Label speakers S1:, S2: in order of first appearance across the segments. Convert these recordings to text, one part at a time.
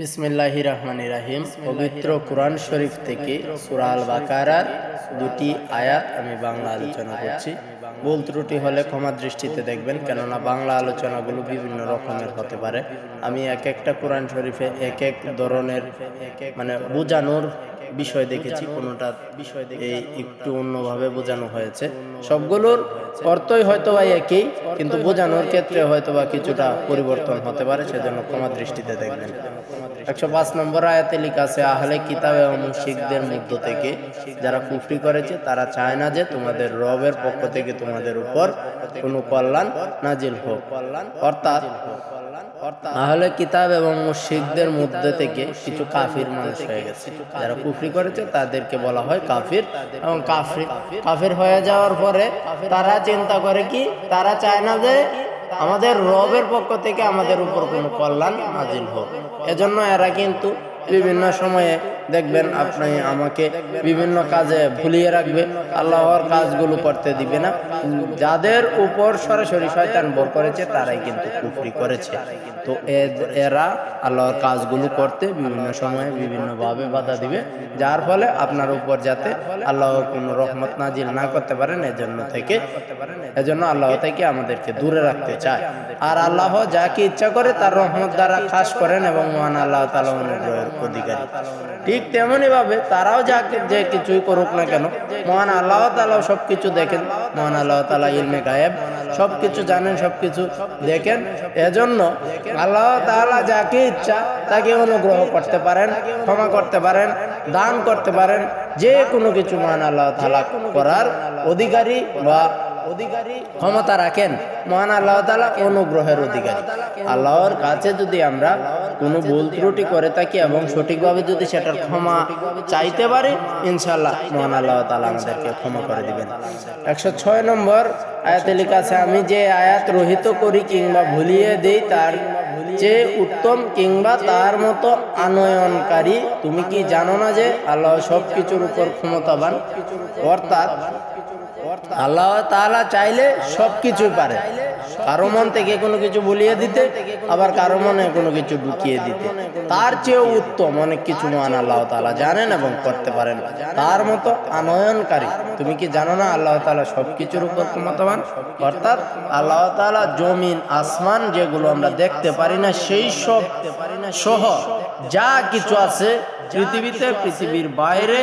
S1: বিসমিল্লাহ রহমান রাহিম। পবিত্র কোরআন শরীফ থেকে সুরাল বাকারার দুটি আয়াত আমি বাংলা আলোচনা করছি। ভুল ত্রুটি হলে ক্ষমা দৃষ্টিতে দেখবেন কেননা বাংলা আলোচনাগুলো বিভিন্ন রকমের হতে পারে। আমি এক একটা কোরআন শরীফে এক এক ধরনের মানে বোঝানোর বিষয় দেখেছি কোনোটা বিষয় এই একটু অন্যভাবে বোঝানো হয়েছে। সবগুলোর অর্থই হয়তো বা একই কিন্তু বোঝানোর ক্ষেত্রে হয়তো বা কিছুটা পরিবর্তন হতে পারে সেজন্য ক্ষমা দৃষ্টিতে দেখবেন। একশো পাঁচ নম্বর আয়াতে আছে, আহলে কিতাব এবং মধ্য থেকে যারা কুফরি করেছে, তারা চায় না যে তোমাদের রবের পক্ষ থেকে তোমাদের উপর কোনো কল্যাণ নাজিল হোক। অর্থাৎ আহলে কিতাব এবং মধ্যে থেকে কিছু কাফির মানুষ হয়ে গেছে। যারা কুফরি করেছে, তাদেরকে বলা হয় কাফির। এবং কাফির কাফির হয়ে যাওয়ার পরে তারা চিন্তা করে কি, তারা চায় না যে আমাদের রবের পক্ষ থেকে আমাদের উপর কোনো কল্যাণ নাজিল হোক। এজন্য এরা কিন্তু বিভিন্ন সময়ে দেখবেন আপনি আমাকে বিভিন্ন কাজে ভুলিয়ে রাখবে, আল্লাহর কাজগুলো করতে দিবে না। যাদের উপর সরাসরি শয়তান বর করেছে, তারাই কিন্তু কুফরি করেছে। তো এরা আল্লাহর কাজগুলো করতে বিভিন্ন সময়ে বিভিন্নভাবে বাধা দিবে। যার ফলে আপনার উপর যাতে আল্লাহ কোনো রহমত নাজিল না করতে পারেন এজন্য থেকে, এজন্য আল্লাহ থেকে আমাদেরকে দূরে রাখতে চায়। আর আল্লাহ যাকে ইচ্ছা করে তার রহমত দ্বারা খাস করেন এবং মহান আল্লাহ তালা অনুগ্রহের অধিকারী। ঠিক তেমনই ভাবে তারাও যাকে যে কিছুই করুক না কেন, মহান আল্লাহ তালাও সব কিছু দেখেন। মহান আল্লাহ তালা ইলমে গায়েব সব কিছু জানেন সব কিছু দেখেন। এজন্য আল্লাহ তাআলা যাকে ইচ্ছা, তাকে অনুগ্রহ করতে পারেন, ক্ষমা করতে পারেন, দান করতে পারেন, যে কোনো কিছু মহান আল্লাহ তালা করার অধিকারী বা অধিকারী ক্ষমতা রাখেন, মহান আল্লাহ তাআলা অনুগ্রহের অধিকারী। আল্লাহর কাছে যদি আমরা কোনো ভুল ত্রুটি করে থাকি এবং সঠিকভাবে যদি সেটার ক্ষমা চাইতে পারি ইনশাল্লাহ মহান আল্লাহ তাআলা আমাদেরকে ক্ষমা করে দিবেন। একশো ছয় নম্বর আয়াতে লেখা আছে, আমি যে আয়াত রহিত করি কিংবা ভুলিয়ে দিই, তার যে উত্তম কিংবা তার মতো আনয়নকারী, তুমি কি জানো না যে আল্লাহ সব কিছুর উপর ক্ষমতাবান? অর্থাৎ আল্লাহ তাআলা চাইলে সব কিছুই পারে। কারও মন থেকে কোনো কিছু বলিয়ে দিতে, আবার কারও মনে কোনো কিছু ঢুকিয়ে দিতে। তার চেয়েও উত্তম অনেক কিছু মহান আল্লাহ তাআলা জানেন এবং করতে পারেন। তার মতো আনয়নকারী, তুমি কি জানো না আল্লাহ তাআলা সব কিছুর উপর ক্ষমতাবান অর্থাৎ আল্লাহ তাআলা জমিন, আসমান যেগুলো আমরা দেখতে পারি না, সেই সব সহ যা কিছু আছে পৃথিবীতে, পৃথিবীর বাইরে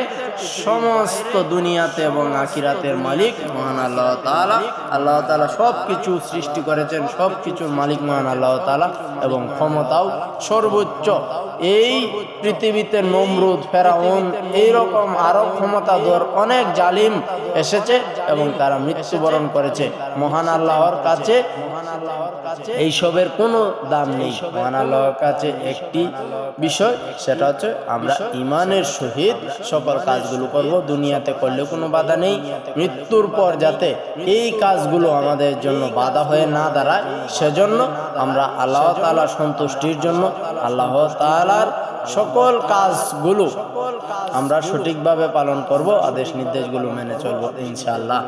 S1: সমস্ত দুনিয়াতে এবং আখিরাতের মালিক মহান আল্লাহ তাআলা। আল্লাহ তালা সব কিছু সৃষ্টি করেছেন সব কিছুর মালিক মহান আল্লাহ তালা এবং ক্ষমতাও সর্বোচ্চ। এই পৃথিবীতে নমরুদ, ফেরাউন এইরকম আরও ক্ষমতাধর অনেক জালিম এসেছে এবং তারা মৃত্যুবরণ করেছে। মহান আল্লাহর কাছে এইসবের কোনো দাম নেই। মহান আল্লাহর কাছে একটি বিষয়, সেটা হচ্ছে আমরা ইমানের সহিত সকল কাজগুলো করব, দুনিয়াতে করলে কোনো বাধা নেই। মৃত্যুর পর যাতে এই কাজগুলো আমাদের জন্য বাধা হয়ে না দাঁড়ায়, সেজন্য আমরা আল্লাহ তালা সন্তুষ্টির জন্য আল্লাহ তালার সকল কাজগুলো আমরা সঠিকভাবে পালন করব, আদেশ নির্দেশগুলো মেনে চলবো ইনশাআল্লাহ।